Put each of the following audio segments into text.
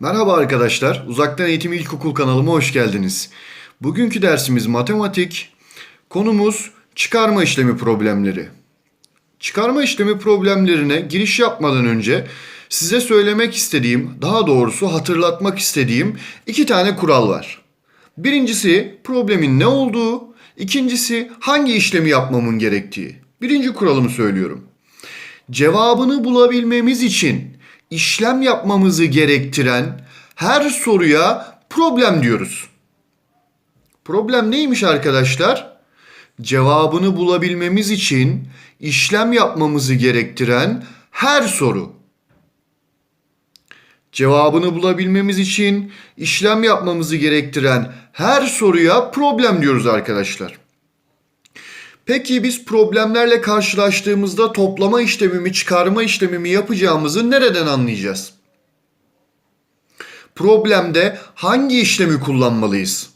Merhaba arkadaşlar, Uzaktan Eğitim İlkokul kanalıma hoş geldiniz. Bugünkü dersimiz matematik, konumuz çıkarma işlemi problemleri. Çıkarma işlemi problemlerine giriş yapmadan önce size söylemek istediğim, daha doğrusu hatırlatmak istediğim iki tane kural var. Birincisi problemin ne olduğu, ikincisi hangi işlemi yapmamın gerektiği. Birinci kuralımı söylüyorum cevabını bulabilmemiz için işlem yapmamızı gerektiren her soruya problem diyoruz. Problem neymiş arkadaşlar? Cevabını bulabilmemiz için işlem yapmamızı gerektiren her soru. Cevabını bulabilmemiz için işlem yapmamızı gerektiren her soruya problem diyoruz arkadaşlar. Peki biz problemlerle karşılaştığımızda toplama işlemimi, çıkarma işlemimi yapacağımızı nereden anlayacağız? Problemde hangi işlemi kullanmalıyız?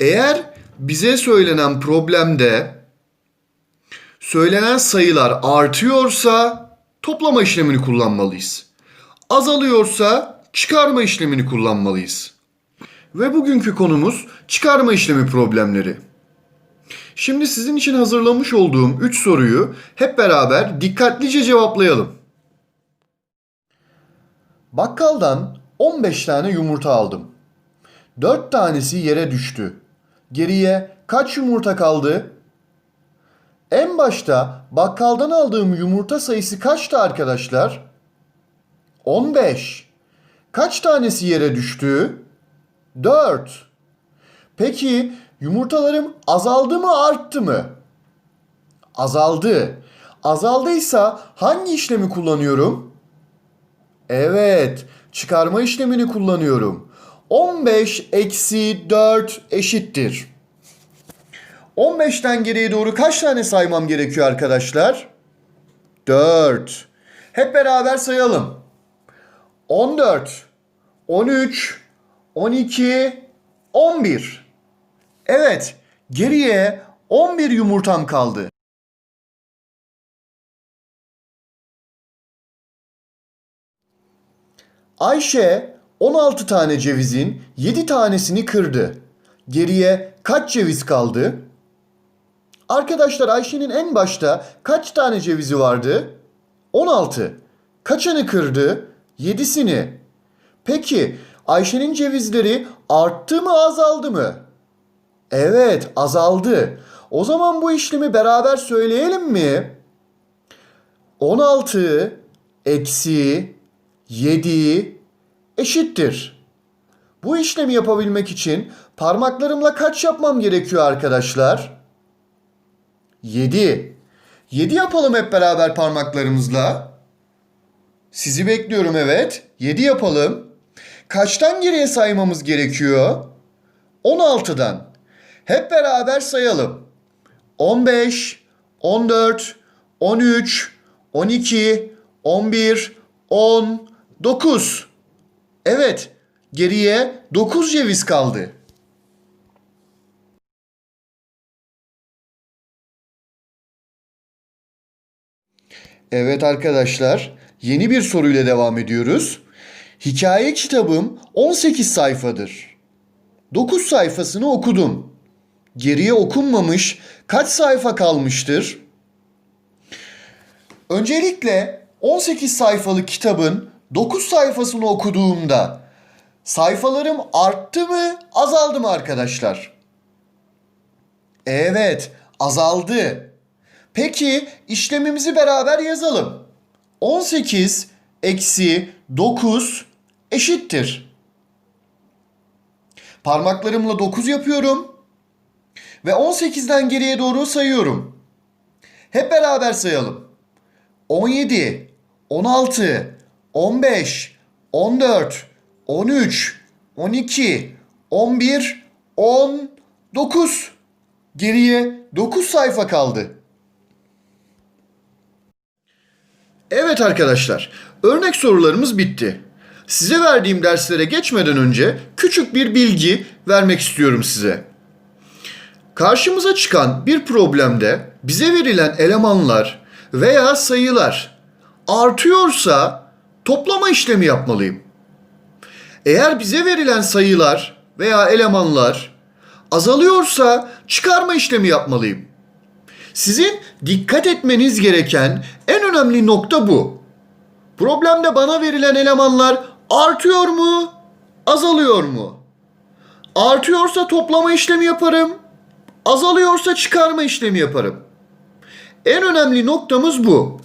Eğer bize söylenen problemde söylenen sayılar artıyorsa toplama işlemini kullanmalıyız. Azalıyorsa çıkarma işlemini kullanmalıyız. Ve bugünkü konumuz çıkarma işlemi problemleri. Şimdi sizin için hazırlamış olduğum 3 soruyu hep beraber dikkatlice cevaplayalım. Bakkaldan 15 tane yumurta aldım. 4 tanesi yere düştü. Geriye kaç yumurta kaldı? En başta bakkaldan aldığım yumurta sayısı kaçtı arkadaşlar? 15. Kaç tanesi yere düştü? 4. Peki yumurtalarım azaldı mı arttı mı? Azaldı. Azaldıysa hangi işlemi kullanıyorum? Evet, çıkarma işlemini kullanıyorum. 15 eksi 4 eşittir. 15'ten geriye doğru kaç tane saymam gerekiyor arkadaşlar? 4. Hep beraber sayalım. 14, 13, 12, 11. Evet, geriye 11 yumurtam kaldı. Ayşe 16 tane cevizin 7 tanesini kırdı. Geriye kaç ceviz kaldı? Arkadaşlar Ayşe'nin en başta kaç tane cevizi vardı? 16. Kaçını kırdı? 7'sini. Peki Ayşe'nin cevizleri arttı mı azaldı mı? Evet, azaldı. O zaman bu işlemi beraber söyleyelim mi? 16 eksi 7 eşittir. Bu işlemi yapabilmek için parmaklarımla kaç yapmam gerekiyor arkadaşlar? 7. 7 yapalım hep beraber parmaklarımızla. Sizi bekliyorum evet. 7 yapalım. Kaçtan geriye saymamız gerekiyor? 16'dan. Hep beraber sayalım. 15, 14, 13, 12, 11, 10, 9. Evet, geriye 9 ceviz kaldı. Evet arkadaşlar, yeni bir soruyla devam ediyoruz. Hikaye kitabım 18 sayfadır. 9 sayfasını okudum. Geriye okunmamış kaç sayfa kalmıştır? Öncelikle 18 sayfalık kitabın 9 sayfasını okuduğumda sayfalarım arttı mı, azaldı mı arkadaşlar? Evet, azaldı. Peki işlemimizi beraber yazalım. 18 eksi 9 eşittir. Parmaklarımla 9 yapıyorum. Ve 18'den geriye doğru sayıyorum. Hep beraber sayalım. 17, 16, 15, 14, 13, 12, 11, 10, 9. Geriye 9 sayfa kaldı. Evet arkadaşlar, örnek sorularımız bitti. Size verdiğim derslere geçmeden önce küçük bir bilgi vermek istiyorum size. Karşımıza çıkan bir problemde bize verilen elemanlar veya sayılar artıyorsa toplama işlemi yapmalıyım. Eğer bize verilen sayılar veya elemanlar azalıyorsa çıkarma işlemi yapmalıyım. Sizin dikkat etmeniz gereken en önemli nokta bu. Problemde bana verilen elemanlar artıyor mu, azalıyor mu? Artıyorsa toplama işlemi yaparım, azalıyorsa çıkarma işlemi yaparım. En önemli noktamız bu.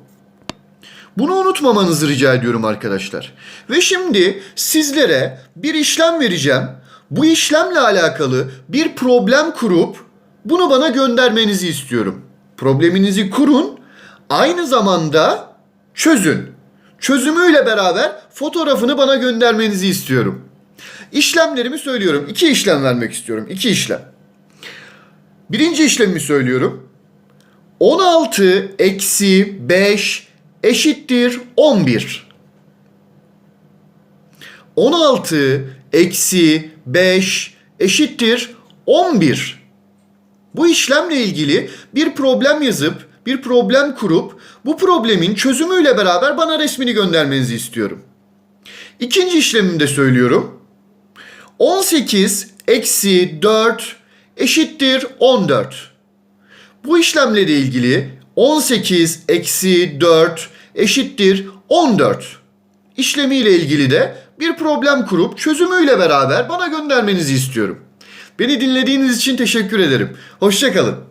Bunu unutmamanızı rica ediyorum arkadaşlar. Ve şimdi sizlere bir işlem vereceğim. Bu işlemle alakalı bir problem kurup bunu bana göndermenizi istiyorum. Probleminizi kurun, aynı zamanda çözün. Çözümüyle beraber fotoğrafını bana göndermenizi istiyorum. İşlemlerimi söylüyorum. İki işlem vermek istiyorum. İki işlem. Birinci işlemimi söylüyorum. 16 eksi 5 eşittir 11. 16 eksi 5 eşittir 11. Bu işlemle ilgili bir problem yazıp, bir problem kurup bu problemin çözümüyle beraber bana resmini göndermenizi istiyorum. İkinci işlemimi de söylüyorum. 18 eksi 4 eşittir 14. Bu işlemle ilgili 18 eksi 4 eşittir 14. İşlemiyle ilgili de bir problem kurup çözümüyle beraber bana göndermenizi istiyorum. Beni dinlediğiniz için teşekkür ederim. Hoşçakalın.